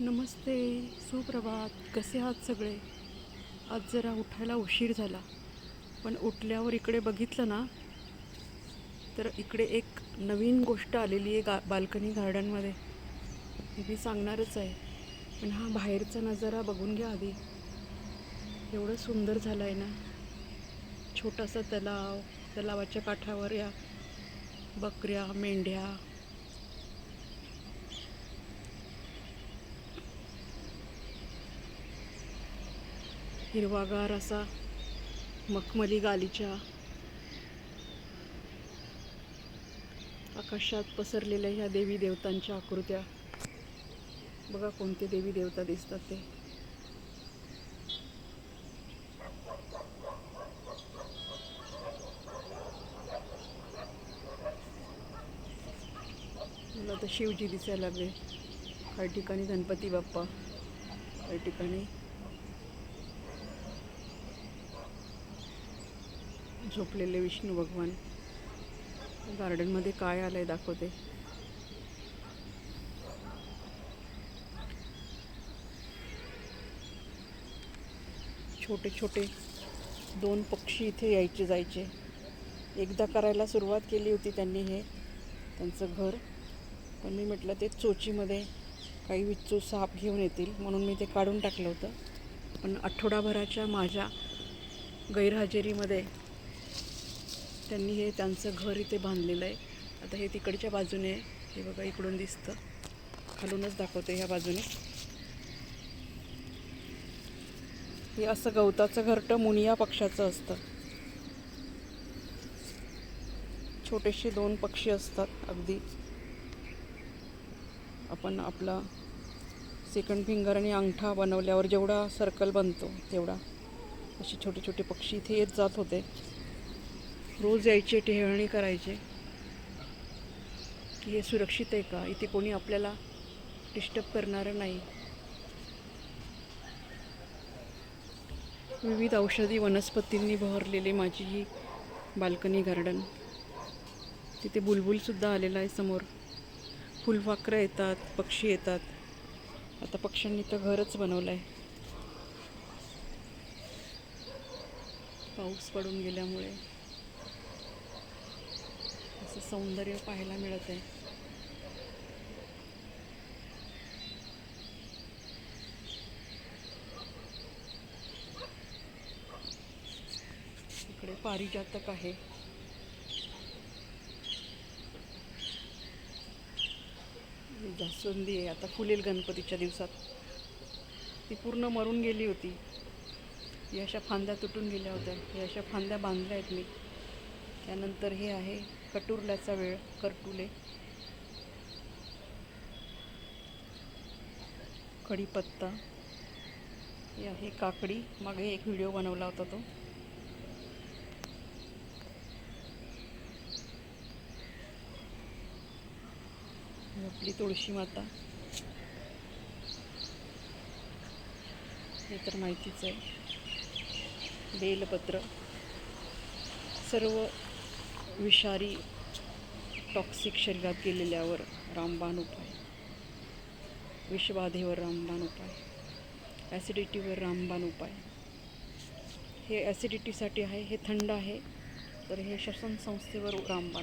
नमस्ते सुप्रभात. कसे आहात सगळे? आज जरा उठायला उशीर झाला. पण उठल्यावर इकडे बघितलं ना तर इकडे एक नवीन गोष्ट आलेली आहे गा बाल्कनी गार्डनमध्ये. हे मी सांगणारच आहे. पण हा बाहेरचा नजारा बघून घ्या आधी. एवढं सुंदर झालं आहे ना. छोटासा तलाव तलावाच्या काठावर या बकऱ्या मेंढ्या हिरवागार असा मखमली गालीच्या आकाशात पसरलेल्या ह्या देवी देवतांच्या आकृत्या. बघा कोणते देवी देवता दिसतात ते. मला तर शिवजी दिसायला लागले. काही ठिकाणी गणपती बाप्पा काही ठिकाणी झोपलेले विष्णू भगवान. गार्डनमध्ये काय आलंय दाखवते. छोटे छोटे दोन पक्षी इथे यायचे जायचे. एकदा करायला सुरुवात केली होती त्यांनी हे. त्यांचं घर. पण मी म्हटलं ते चोचीमध्ये काही विच्चू साप घेऊन येतील म्हणून मी ते काढून टाकलं होतं. पण आठवडाभराच्या माझ्या गैरहजेरीमध्ये त्यांनी हे त्यांचं घर इथे बांधलेलं आहे. आता हे तिकडच्या बाजूने हे बघा इकडून दिसतं. खालूनच दाखवते ह्या बाजूने. हे असं गवताचं घरटं मुनिया पक्षाचं असतं. छोटेसे दोन पक्षी असतात अगदी. आपण आपला सेकंड फिंगर आणि अंगठा बनवल्यावर जेवढा सर्कल बनतो तेवढा. असे छोटे छोटे पक्षी इथे येत जात होते. रोज यायचे टेहळणी करायचे. की हे सुरक्षित आहे का? इथे कोणी आपल्याला डिस्टर्ब करणारं नाही. विविध औषधी वनस्पतींनी बहरलेली माझी ही बाल्कनी गार्डन तिथे बुलबुलसुद्धा आलेला आहे समोर. फुलपाखरं येतात पक्षी येतात. आता पक्ष्यांनी तर घरच बनवलं आहे पाऊस पडून गेल्यामुळे. असं सौंदर्य पाहायला मिळत आहे इकडे पारिजातक आहे. जास्वंदी आहे. आता फुलेल गणपतीच्या दिवसात. ती पूर्ण मरून गेली होती. या अशा फांद्या तुटून गेल्या होत्या. या अशा फांद्या बांधल्या आहेत मी. त्यानंतर हे आहे कटुरल्याचा वेळ करटुले. कढीपत्ता. हे आहे काकडी. मागे एक व्हिडिओ बनवला होता तो. आपली तुळशी माता. हे तर माहितीच आहे. बेलपत्र. सर्व विषारी टॉक्सिक शरीरात गेलेल्यावर रामबाण उपाय. विषबाधेवर रामबाण उपाय. ॲसिडिटीवर रामबाण उपाय. हे ॲसिडिटीसाठी आहे हे थंड आहे तर हे श्वसन संस्थेवर रामबाण